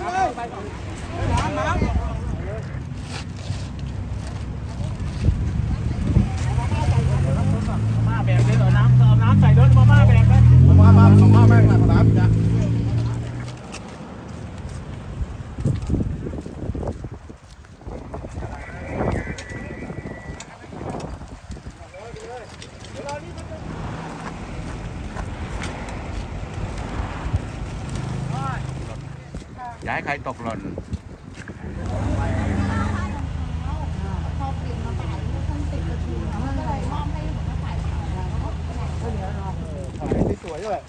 น้ำน้ำ วเหนียวเนาะถ่ายสวยๆด้วย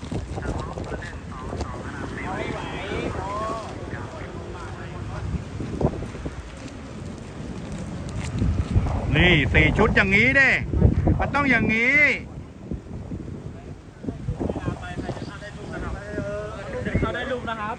นี่สี่ชุดอย่างนี้เด้ มันต้องอย่างนี้เขาได้ลูกนะครับ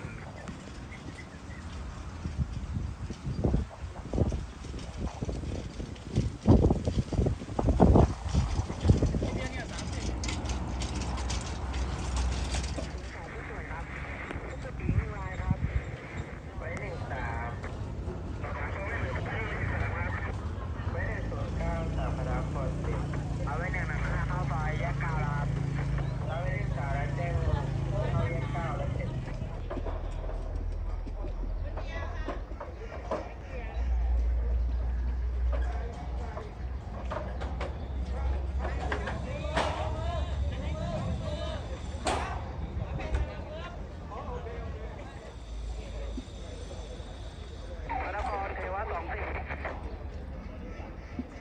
พระนครเทวะสองสี่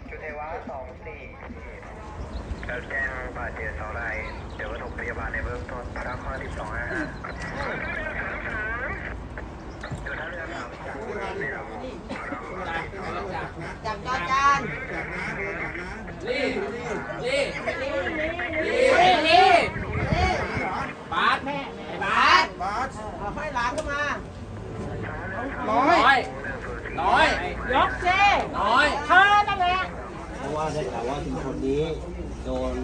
จุเทวะสองสี่เราแจ้งบาดเจ็บสองรายเดี๋ยวปฐมพยาบาลในเบื้องต้นพระนครที่สองห้าห้าจุดท่าเรือสามจากเรือจากจอจานนี่นี่นี่นี่บาสแม่บาสบาสเอาให้หลานเข้ามาน้อยน้อยน้อยยกเจ้น้อยเธอนั่นแหละเพราะว่าได้ข่าวว่าชุมชนนี้ โดน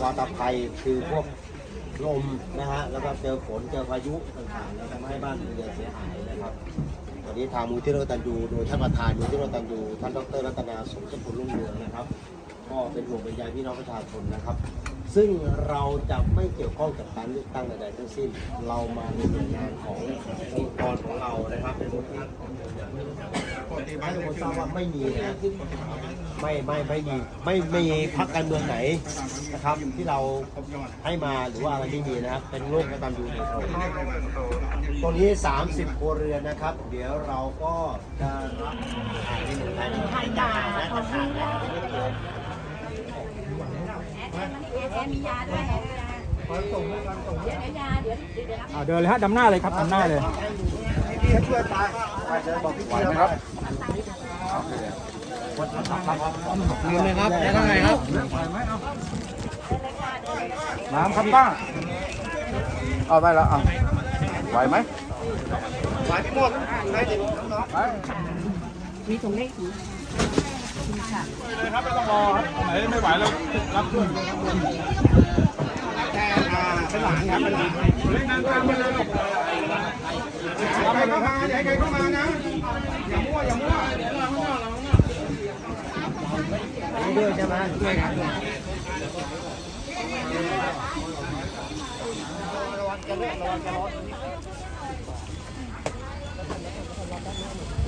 วาตภัยคือพวกลมนะฮะแล้วก็เจอฝนเจอพายุต่างๆแล้วทำให้บ้านเรือนเสียหายนะครับตอนนี้ทางมูลที่เรตันยูโดยท่านประธานมูลที่เรตันยูท่านดรรัตนาสมสกุลรุ่งเรืองนะครับ ก็เป็นห่วงเป็นใยพี่น้องประชาชนนะครับ ซึ่งเราจะไม่เกี่ยวข้องกับการเลือกตั้งใดๆทั้งสิ้น เรามาในหน่วยงานขององค์กรของเรานะครับเป็นมูลที่ให้ทุกคนทราบว่าไม่มีนะไม่ไม่ไม่มีไม่ไม่มีพรรคการเมืองไหนนะครับ ที่เราให้มาหรือว่าอะไรไม่มีนะครับ เป็นโรคกระตันยูโดยตรงตรงนี้ 30ครัวเรือนนะครับ เดี๋ยวเราก็จะรับให้ยานะจะขาดแล้วแอนมียาด้วยแอนมี อ่าเดินเลยฮะดำหน้าเลยครับดำหน้าเลยพี่ช่วยตายไปเลยบอกพี่เจี๊ยบครับยืนเลยครับแล้วก็ไงครับน้ำครับป้าเอาได้แล้วเอาไหวไหมไหวพี่หมดได้ดิน้องๆไปมีถุงเล็กถุง เลยครับไม่ต้องรอครับไหนไม่ไหวแล้วรับช่วยแค่อ่าเป็นหลานครับเป็นหลานเล่นงานกลางไปเลยใครเข้ามาอย่าให้ใครเข้ามานะอย่ามั่วอย่ามั่วนี่ด้วยใช่ไหมด้วยครับเ